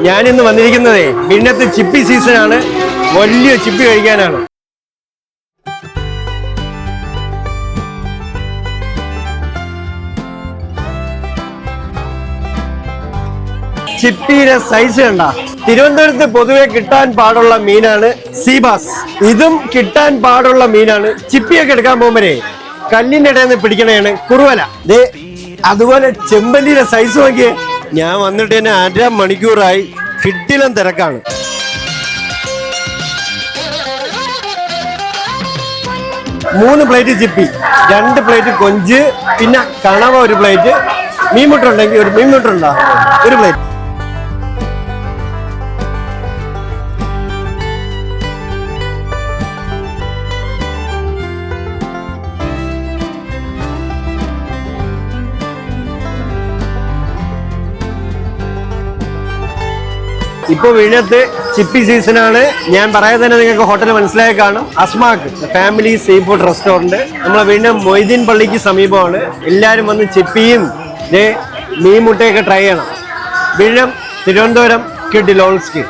ഞാനിന്ന് വന്നിരിക്കുന്നതേ പിന്നത്തെ ചിപ്പി സീസണാണ്. വലിയ ചിപ്പി കഴിക്കാനാണ്. ചിപ്പിയുടെ സൈസ് കണ്ട. തിരുവനന്തപുരത്ത് പൊതുവെ കിട്ടാൻ പാടുള്ള മീനാണ് സീബാസ് ഇതും കിട്ടാൻ പാടുള്ള മീനാണ്. ചിപ്പിയൊക്കെ എടുക്കാൻ പോകുമ്പോഴേ കല്ലിന്റെ ഇടയിൽ നിന്ന് പിടിക്കണേണ് കുറുവല. ദേ അതുപോലെ ചെമ്പല്ലിയുടെ സൈസ് നോക്കിയേ. ഞാൻ വന്നിട്ട് തന്നെ അര മണിക്കൂറായി കിട്ടിലും തിരക്കാണ്. മൂന്ന് പ്ലേറ്റ് ചിപ്പി രണ്ട് പ്ലേറ്റ് കൊഞ്ച് പിന്നെ കണവ ഒരു പ്ലേറ്റ്. മീൻമുട്ട ഉണ്ടെങ്കിൽ ഒരു മീൻമുട്ട ഉണ്ടോ? ഒരു പ്ലേറ്റ്. ഇപ്പൊ വിഴിഞ്ഞത്ത് ചിപ്പി സീസണാണ്. ഞാൻ പറയാതെ തന്നെ നിങ്ങൾക്ക് ഹോട്ടൽ മനസ്സിലായി കാണും. Asmak family sea food restaurant നമ്മളെ വീണ്ടും മൊയ്തീൻ പള്ളിക്ക് സമീപമാണ്. എല്ലാവരും വന്ന് ചിപ്പിയും മീൻ മുട്ടയൊക്കെ ട്രൈ ചെയ്യണം. വിഴിഞ്ഞം തിരുവനന്തപുരം കിഡിലോൾസ്കി